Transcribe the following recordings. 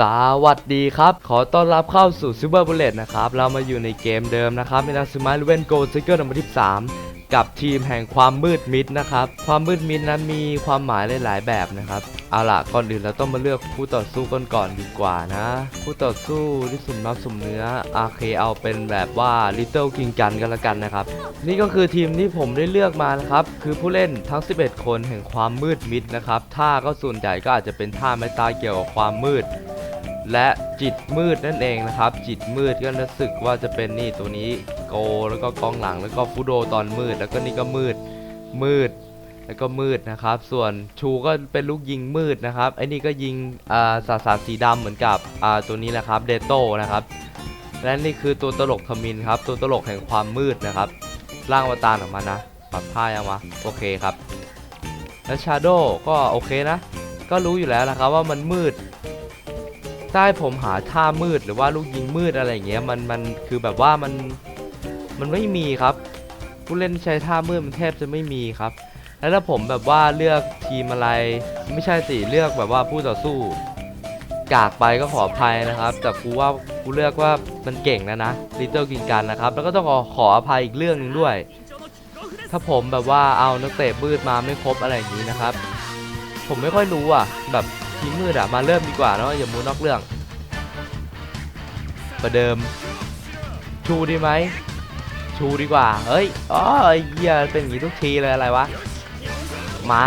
สวัสดีครับ ขอต้อนรับเข้าสู่ Super Bullet นะครับ เรามาอยู่ในเกมเดิมนะครับในนักสมาร์ทเวนโกลซิเกอร์นัมเบอร์ที่3กับทีมแห่งความมืดมิดนะครับ ความมืดมิดนั้นมีความหมายหลายๆแบบนะครับ เอาล่ะ ก่อนอื่นเราต้องมาเลือกคู่ต่อสู้กันก่อนดีกว่านะคู่ต่อสู้ที่สุ่มนับสุ่มเนื้อโอเคเอาเป็นแบบว่า Little King กันกันละกันนะครับ นี่ก็คือทีมที่ผมได้เลือกมานะครับ คือผู้เล่นทั้ง 11 คนแห่งความมืดมิดนะครับท่าก็ส่วนใหญ่ก็อาจจะเป็นท่าไม้ตายเกี่ยวกับความมืด และจิตมืดนั่นเองนะครับ จิตมืดก็รู้สึกว่าจะเป็นนี่ตัวนี้โกแล้วก็กองหลังแล้วก็ฟุโดตอนมืด แล้วก็นี่ก็มืดมืดแล้วก็มืดนะครับ ส่วนชูก็เป็นลูกยิงมืดนะครับไอ้นี่ก็ยิงอ่าสาสาสีดำเหมือนกับอ่าตัวนี้แหละครับเดโต้นะครับและนี่คือตัวตลกทมินครับ ตัวตลกแห่งความมืดนะครับร่างอวตารออกมานะปรับผ้ายังวะโอเคครับ แล้วชาโดก็โอเคนะ ก็รู้อยู่แล้วนะครับว่ามันมืด ถ้าให้ผมหาท่ามืดหรือว่าลูกยิงมืดอะไรอย่างเงี้ยมันมันคือแบบว่ามันมันไม่มีครับ ผู้เล่นใช้ท่ามืดมันแทบจะไม่มีครับ แล้วถ้าผมแบบว่าเลือกทีมอะไร ไม่ใช่สิเลือกแบบว่าผู้ต่อสู้ กากไปก็ขออภัยนะครับ แต่กูว่ากูเลือกว่ามันเก่งนะนะลิตเติ้ลกินกันนะครับ แล้วก็ต้องขอขออภัยอีกเรื่องหนึ่งด้วย ถ้าผมแบบว่าเอานักเตะมืดมาไม่ครบอะไรอย่างนี้นะครับ ผมไม่ค่อยรู้อะแบบ ทีมมืดอะมาเริ่มดีกว่าเนาะอย่ามูนอกเรื่อง ประเดิม ชูดีไหม ชูดีกว่า เฮ้ยอ๋อไอ้เหี้ยเป็นอย่างนี้ทุกทีเลยอะไรวะ มา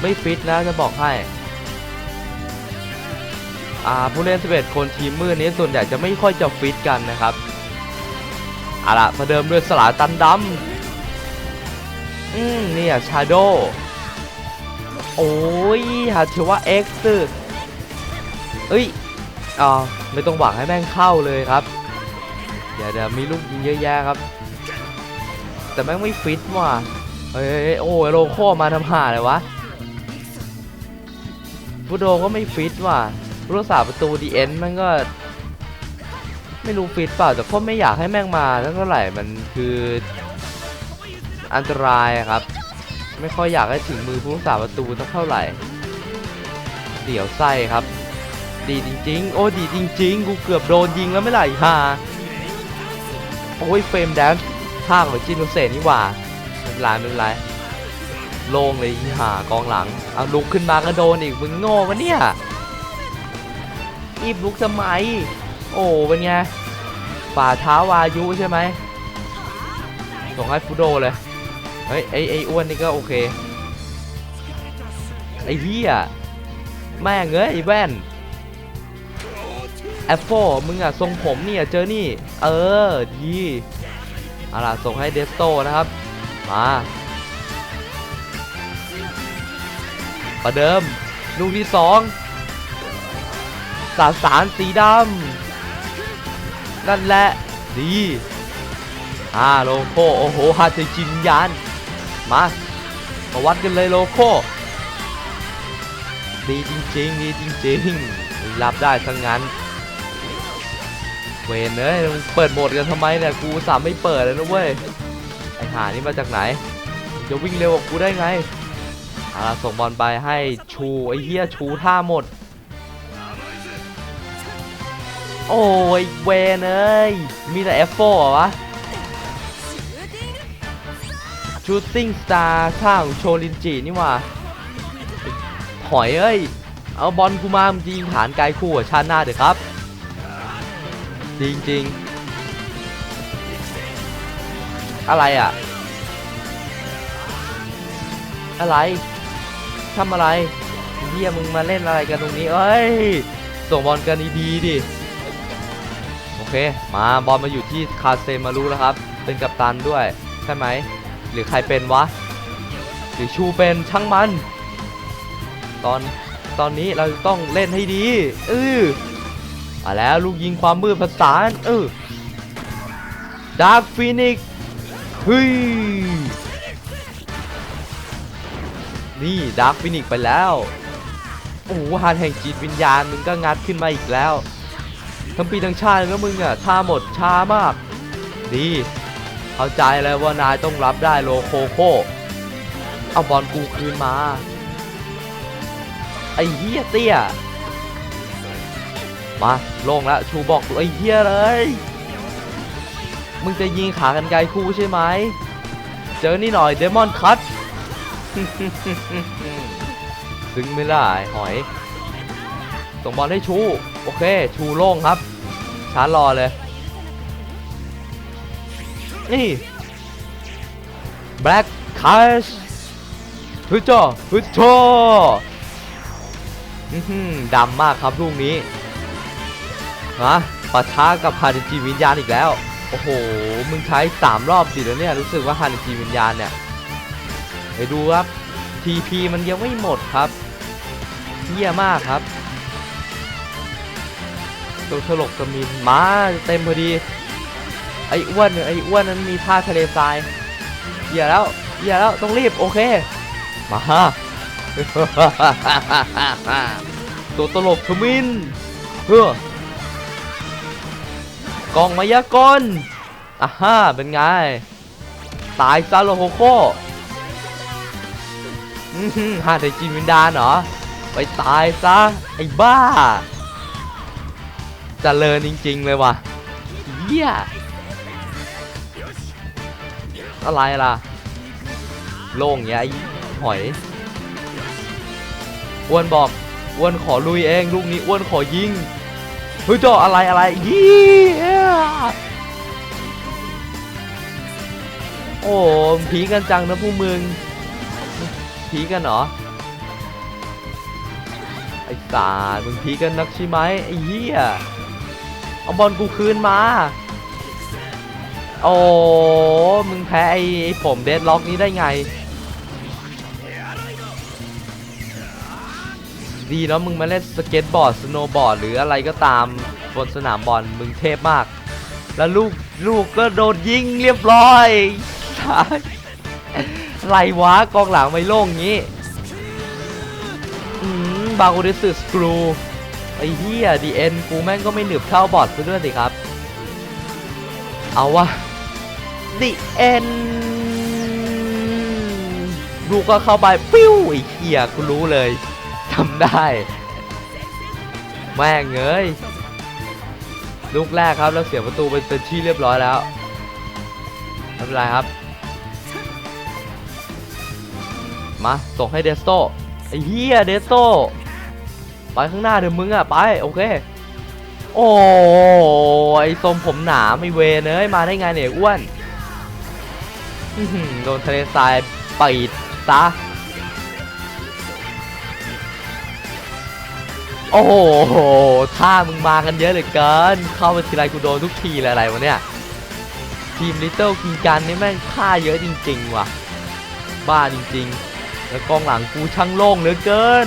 ไม่ฟิตนะจะบอกให้อ่าผู้เล่น 11 คนทีมมืดนี้ส่วนใหญ่จะไม่ค่อยจะฟิตกันนะครับเอาล่ะประเดิมด้วยสลาตันดำอืมเนี่ยชาโด โอ้ยหาเทว่า X ตึกเอ้ยอ่าไม่ต้องหวังให้แม่งเข้าเลยครับเดี๋ยวเดี๋ยวมีลูกยิงเยอะแยะครับ แต่แม่งไม่ฟิตว่ะเฮ้ยโอ้ยโลโคมาทำห่าเลยวะฟุโดก็ไม่ฟิตว่ะรักษาประตูดีเอ็นมันก็ ไม่รู้ฟิตเปล่าแต่ก็ไม่อยากให้แม่งมาเท่าไหร่มันคืออันตรายครับ ไม่ค่อยอยากให้ถึงมือผู้รักษาประตูสักเท่าไหร่เดี๋ยวไส้ครับ ดีจริง ๆ โอ้ดีจริง ๆ กูเกือบโดนยิงแล้วไม่ไหลฮาโอ้ยเฟรมแดนท่าของจินโนเซนนี่หว่าเป็นไรเป็นไรโล่งเลยอีห่ากองหลังเอาลุกขึ้นมาก็โดนอีกมึงโง่กันเนี่ยอีบลุกทำไมโอ้เป็นไงฝ่าเท้าวายุใช่ไหมส่งให้ฟุโดเลย ฮ้ยไอไออ้วนนี่ก็โอเค ไอเฮียแม่งเอ้ยไอแว่นแอปโฟมึงอะทรงผมเนี่ยเจอนี่ เออดีเอาล่ะส่งให้เดสโตนะครับ มาประเดิม ลูกที่สองสาสารสีดำนั่นแหละ ดีอ่าโลโก้โอ้โหฮาเทจินยาน มา มาวัดกันเลยโลโก้ดีจริงๆดีจริงๆ รับได้ทั้งนั้น เวนเอ้ยเปิดโหมดกันทำไมเนี่ย กูสามไม่เปิดเลยนะเว้ย ไอหานี่มาจากไหน จะวิ่งเร็วกว่ากูได้ไงอ่าส่งบอลไปให้ชูไอเฮียชูท่าหมด โอ้ยเวนเอ้ย มีแต่ F4 เหรอวะ ชูตติ้งสตาร์ท่างโชลินจินี่ว่าถอยเอ้ย เอาบอลกูมามึงยิงฐานไกลคู่กับชาติหน้าเดี๋ยวครับจริงจริงๆ อะไรอะ อะไรทำอะไรเฮียมึงมาเล่นอะไรกันตรงนี้ เอ้ย ส่งบอลกันดีๆดิ โอเค มาบอลมาอยู่ที่คาเซมารู้แล้วครับ เป็นกัปตันด้วย ใช่ไหม หรือใครเป็นวะ หรือชูเป็นช่างมัน ตอนตอนนี้เราต้องเล่นให้ดีเออมาแล้วลูกยิงความมืดผสานเออดาร์คฟีนิกเฮ้ยนี่ดาร์คฟีนิกไปแล้วโอ้โหฮานแห่งจิตวิญญาณมึงก็งัดขึ้นมาอีกแล้วทั้งปีทั้งชาติแล้วมึงอะท่าหมดช้ามากดี เข้าใจแล้วว่านายต้องรับได้โลโคโคเอาบอลกูคืนมา ไอ้เฮียเตี้ย มาโล่งแล้วชูบอกไอ้เหี้ยเลย มึงจะยิงขากันไกลคู่ใช่ไหม เจอนี่หน่อยเดมอนคัตซึ้งไม่ได้หอย ส่งบอลให้ชู โอเค ชูโล่งครับชาร์จรอเลย นี่แบล็กคัชฮึจอฮึจออื้อหือดำมากครับลูกนี้ฮะปะทะกับฮานิจิวิญญาณอีกแล้ว โอ้โห มึงใช้ 3 รอบสิแล้วเนี่ย รู้สึกว่าฮานิจิวิญญาณเนี่ยไปดูครับ TP มันยังไม่หมดครับเยี่ยมากครับตัวฉลกสมินมาเต็มพอดี ไอ้อ้วนไอ้อ้วนนั้นมีท่าทะเลทรายเหี้ยแล้วเหี้ยแล้วต้องรีบโอเค มาฮะตัวตลกสมินเฮ้อกองมายากลอะฮ่าเป็นไง ตายซาโลโฮโคอื้อหือหาแต่จินวินดานเหรอ ไปตายซะ ไอ้บ้าจเจริญจริง ๆ เลยว่ะเหี้ย อะไรล่ะ โล่งเงี้ยไอ้หอย อ้วนบอก อ้วนขอลุยเองลูกนี้ อ้วนขอยิง เฮ้ยเจ้าอะไรอะไรยี่โอ้ผีกันจังนะพวกมึงผีกันเหรอ ไอ้สารมึงผีกันนักใช่ไหมไอ้เหี้ย เอาบอลกูคืนมา โอ้มึงแพ้ไอ้ผมเดดล็อกนี้ได้ไง ดีเนาะมึงมาเล่นสเก็ตบอร์ด สโนว์บอร์ด หรืออะไรก็ตามบนสนามบอลมึงเทพมาก แล้วลูกลูกก็โดนยิงเรียบร้อยไรวะกองหลังไม่โล่งงี้บาโกเดสึสกรูไอ้เหี้ยดีเอ็นกูแม่งก็ไม่หนึบเท่าบอร์ดซะด้วยสิครับ เอาวะ ดีเอ็นลูกก็เข้าไปปิ้วไอ้เหี้ยกูรู้เลยทำได้ แม่งเอ้ยลูกแรกครับแล้วเสียประตูไปเป็นที่เรียบร้อยแล้วไม่เป็นไรครับ มาส่งให้เดสโตไอ้เฮียเดสโตไปข้างหน้าเดี๋ยวมึงอะไปโอเคโอ้ไอ้ทรงผมหนาไม่เวเนยมาได้ไงเนี่ยอ้วน อื้อหือโดนทะเลทรายปิดซะ โอ้โหท่ามึงมากันเยอะเหลือเกิน เข้าไปทีไรกูโดนทุกทีเลยอะไรวะเนี่ย ทีมลิตเติ้ลกิงกันนี่แม่งค่าเยอะจริง ๆ ว่ะ บ้าจริง ๆ แล้วกองหลังกูช่างโล่งเหลือเกิน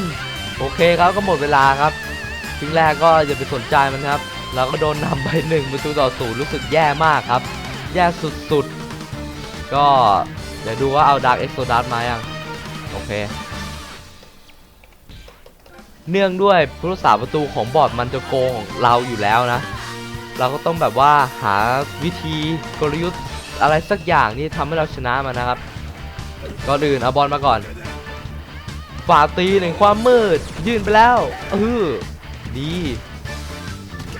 โอเคครับก็หมดเวลาครับครึ่งแรกก็อย่าไปสนใจมันครับ เราก็โดนนำไปหนึ่งประตูต่อศูนย์รู้สึกแย่มากครับ แย่สุดๆ ก็เดี๋ยวดูว่าเอาดาร์กเอ็กโซดัสมายัง โอเค เนื่องด้วยผู้รักษาประตูของบอร์ดมันจะโกงของเราอยู่แล้วนะ เราก็ต้องแบบว่าหาวิธีกลยุทธ์อะไรสักอย่างที่ทำให้เราชนะมันนะครับ ก่อนอื่นเอาบอลมาก่อนฝ่าตีหนึ่งความมืด ยื่นไปแล้วเออดี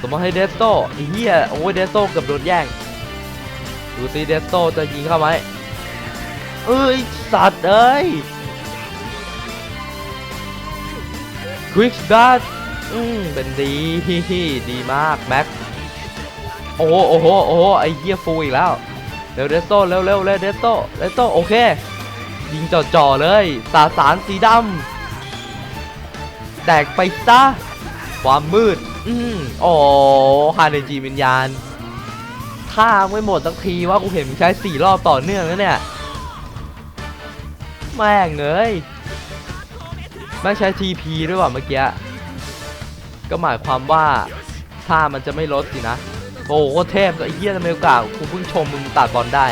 สมมติให้เดสโตอ้เหี้ยโอ้ยเดสโต้เกือบโดนแย่ง ดูซิเดสโต้จะยิงเข้าไหมเอ้ย สัตว์เอ้ยควิกดัตอืมเป็นดีฮิฮิดีมาก แม็ก โอ้โหโอ้โหโอ้โหไอ้เหี้ยฟูอีกแล้ว เร็วเดสโต้เร็วเร็วเร็วเดสโต้เดสโต้โอเค ยิงจ่อๆเลย สาสารสีดำแตกไปซะความมืด อืมโอ้ฮาเนจีวิญญาณ ท่าไม่หมดสักทีว่ากูเห็นมึงใช้สี่รอบต่อเนื่องแล้วเนี่ยแม่งเอ้ยแม่งใช้ TP ด้วยว่ะเมื่อกี้ก็หมายความว่าท่ามันจะไม่ลดสินะโอ้โหเทพไอ้เหี้ยทำไมโอกาสกูเพิ่งชมมึงตัดบอลได้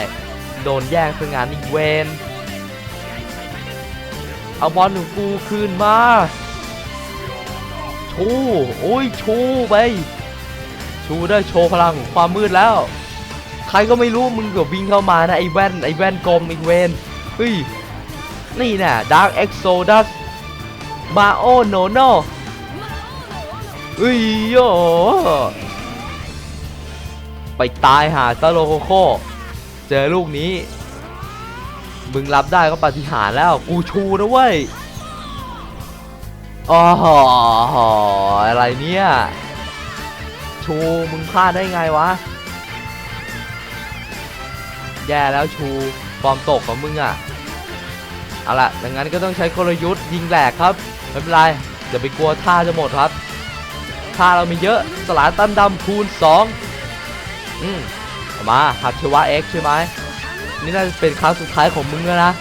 โดนแย่งซึ่งงานอีกเวนเอาบอลของกูคืนมาชูโอ้ยชูไปชูได้โชว์พลังของความมืดแล้ว ครก็ไม่รู้มึงเกือบวิ่งเข้ามานะไอ้แว่นไอ้แว่นกลมไอีกเวนเฮ้ยนี่น่ะดาร์กเอ็กโซดัสมาโอโนโนเอ้ยโยไปตายหาซาโลโคโคเจอลูกนี้ มึงรับได้ก็ปฏิหารแล้ว กูชูนะเว้ยอ๋ออะไรเนี่ย ชูมึงพลาดได้ไงวะ แย่แล้วชูฟอร์มตกของมึงอะเอาละดังนั้นก็ต้องใช้กลยุทธ์ยิงแหลกครับไม่เป็นไรอย่าไปกลัวท่าจะหมดครับท่าเรามีเยอะสลาตันดำคูณ 2 อืมเอมาหัดเชวะ X ใช่ไหมนี่น่าจะเป็นครั้งสุดท้ายของมึงแล้วนะ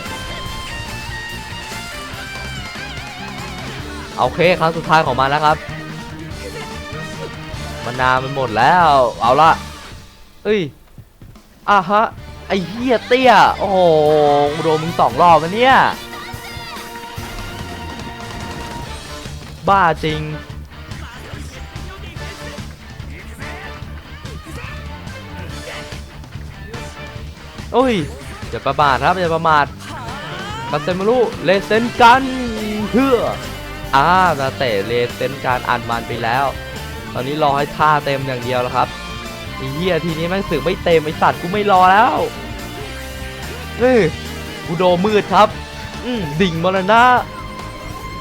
โอเคครั้งสุดท้ายของมันแล้วครับมันนามันหมดแล้ว เอาละเอ้ยอะฮะ อ้เหี้ยเตี้ย โอ้โหโดนมึงสองรอบแล้วเนี่ย บ้าจริง โอ้ยอย่าประมาทครับอย่าประมาทมาเซมารุเลเซนกันเพื่ออ่านาเตะเลเซนการอ่านมันไปแล้ว ตอนนี้รอให้ท่าเต็มอย่างเดียวแล้วครับ อ้เหี้ยทีนี้แม่งสึกไม่เต็มไอสัตว์กูไม่รอแล้วนี่กูโดมืดครับ อืมดิ่งมรณะ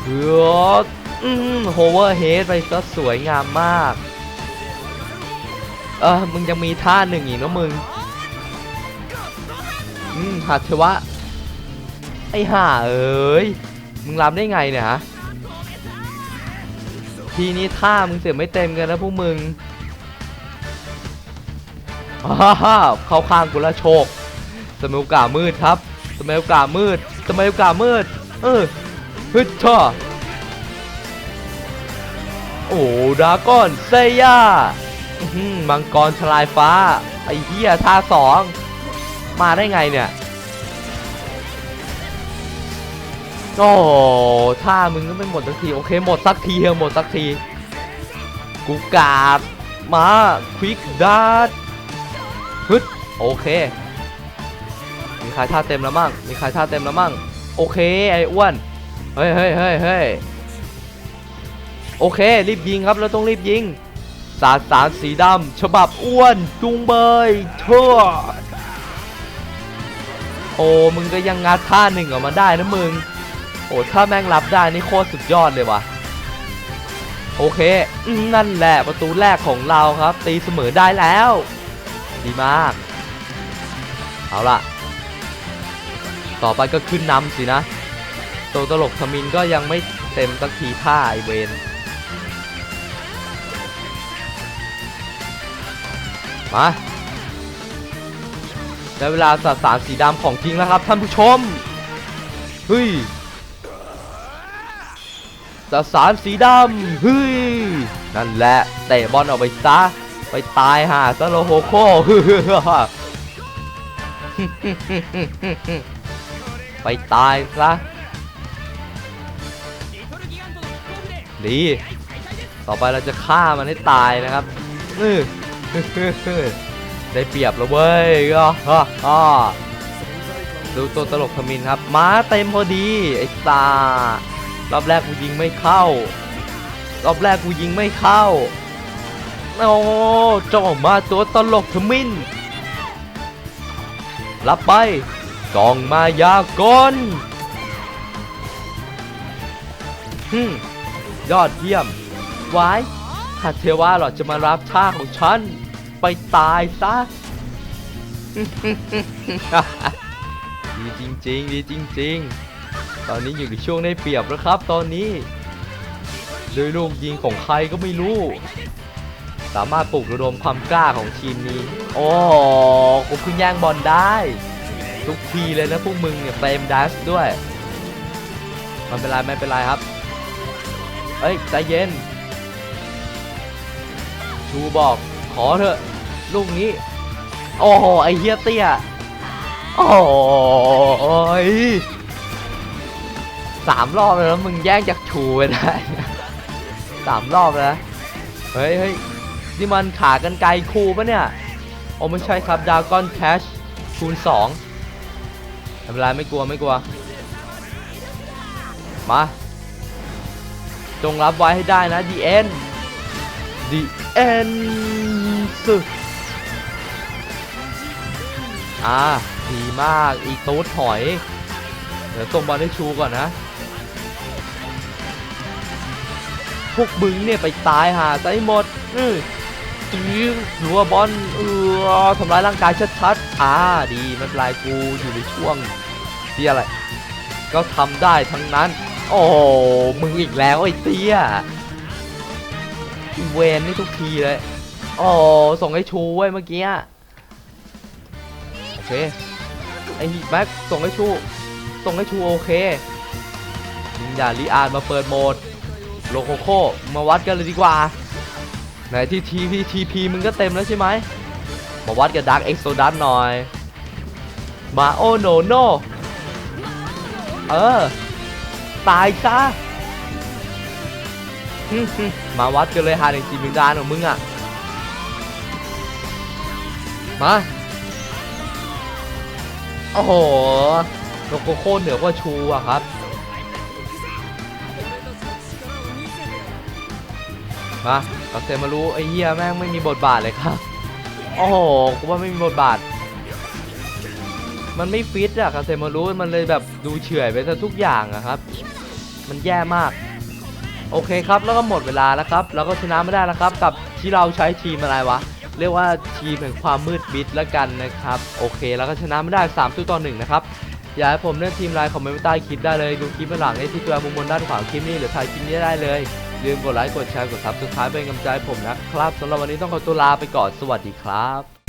เฮืออืมโฮเวอร์เฮดไปก็สวยงามมาก เออมึงยังมีท่าหนึ่งอีกนะมึง อืมหัดเทวะ ไอ้ห่าเอ้ย มึงรับได้ไงเนี่ยฮะ ทีนี้ท่ามึงเสียไม่เต็มกันนะพวกมึง ฮ่าฮ่าเข้าข้างกูและโชคสมัยโอกาสมืดครับ สมัยโอกาสมืด สมัยโอกาสมืด เออฮึดช่อโอ้ดาก้อนเซย่ามังกรทลายฟ้า ไอ้เหี้ยท่าสอง มาได้ไงเนี่ย โอ้ท่ามึงก็ไม่หมดสักที โอเค หมดสักทีเถอหมดสักที กูกาดมาควิกดัด ฮึดโอเค มีใครท่าเต็มแล้วมั่งมีใครท่าเต็มแล้วมั่งโอเคไอ้อ้วนเฮ้ยเฮ้ยเฮ้ยเฮ้ยโอเค รีบยิงครับเราต้องรีบยิง สาดสารสีดำฉบับอ้วนจุงเบยชั่วโอ้มึงก็ยังงัดท่าหนึ่งออกมาได้นะมึง โอ้ถ้าแม่งรับได้นี่โคตรสุดยอดเลยว่ะโอเค นั่นแหละประตูแรกของเราครับ ตีเสมอได้แล้ว ดีมาก เอาล่ะ ต่อไปก็ขึ้นนำสินะตัวตลกทมินก็ยังไม่เต็มสักทีท่าไอเวนมาได้เวลาสสารสีดำของจริงแล้วครับท่านผู้ชม เฮ้ยสสารสีดำเฮ้ย นั่นแหละเตะบอลออกไปซะ ไปตายหาซะโลโฮโคไปตายซะดีต่อไปเราจะฆ่ามันให้ตายนะครับได้เปรียบแล้วเว้ยก็ฮ่าดูตัวตลกทมินครับ ม้าเต็มพอดีไอ้ตารอบแรกกูยิงไม่เข้า รอบแรกกูยิงไม่เข้า โอ้เจ้ามาตัวตลกทมินรับไปกองมายากลฮึยอดเยี่ยมไว้หากเทวาหรอจะมารับท่าของฉัน ไปตายซะ ดีจริงๆ ดีจริง ๆ ตอนนี้อยู่ในช่วงได้เปรียบแล้วครับตอนนี้โดยลูกยิงของใครก็ไม่รู้ สามารถปลุกระดมความกล้าของทีมนี้ โอ้โหกูเพิ่งแย่งบอลได้ ทุกทีเลยนะพวกมึงเนี่ยเฟรมดัสด้วยมันเป็นไรไม่เป็นไรครับ เอ้ยใจเย็น ชูบอกขอเถอะ ลูกนี้ โอ้โหไอเฮียเตี้ย โอ้ยสามรอบแล้วมึงแย่งจากชูไปได้สามรอบแล้ว เฮ้ยเฮ้ย นี่มันขากันไกลคูปะเนี่ย โอ้ไม่ใช่ครับดาวกอนแคชคูณ2ไม่เป็นไรไม่กลัวไม่กลัว มา จงรับไว้ให้ได้นะดีเอ็น The End อ่าดีมากอีตูดถอย เดี๋ยวส่งบอลให้ชูก่อนนะ พวกบึงเนี่ยไปตายหาใจหมดอือ ตีหรือว่าบอลเออทำร้ายร่างกายชัดๆอ่าดีไม่เป็นไรกูอยู่ในช่วงที่อะไร ก็ทำได้ทั้งนั้น โอ้มึงอีกแล้วไอ้เตี้ยเวนนี่ทุกทีเลยโอ้ส่งให้ชูไว้เมื่อกี้โอเคไอ้แม็กส่งให้ชูส่งให้ชูโอเคอย่าลีอาร์มาเปิดโหมดโลโคโคมาวัดกันเลยดีกว่า ไหนที่ทีพีทีพีมึงก็เต็มแล้วใช่ไหมมาวัดกับดักเอ็กโซดัสหน่อย มาโอโนโนเออ ตายซะมาวัดกันเลยฮาในจีมิงดานของมึงอะ มา โอ้โหโลโกโคเหนือกว่าชูอะครับ มาเราเซมารู้ไอ้เหี้ยแม่งไม่มีบทบาทเลยครับ โอ้โห กูว่าไม่มีบทบาท มันไม่ฟิตอะคาเซมารู้มันเลยแบบดูเฉื่อยไปซะทุกอย่างอะครับ มันแย่มาก โอเคครับ แล้วก็หมดเวลาแล้วครับ แล้วก็ชนะไม่ได้แล้วครับ กับที่เราใช้ทีมอะไรวะ เรียกว่าทีมแห่งความมืดมิดแล้วกันนะครับ โอเค แล้วก็ชนะไม่ได้3ตัวต่อหนึ่งนะครับอยากให้ผมเล่นทีมไลน์คอมเมนต์ใต้คลิปได้เลย ดูคลิปด้านหลังได้ที่ตัวมุมบนด้านขวาคลิปนี้หรือถ่ายคลิปนี้ได้เลย ลืมกดไลค์กดแชร์กดซับสไครป์เป็นกำลังใจผมนะครับสำหรับวันนี้ต้องขอตัวลาไปก่อนสวัสดีครับ